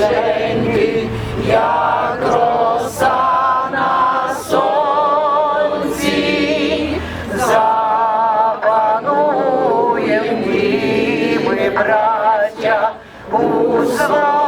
маленькі, як роса на сонці, запануєм ми, браття, у слові.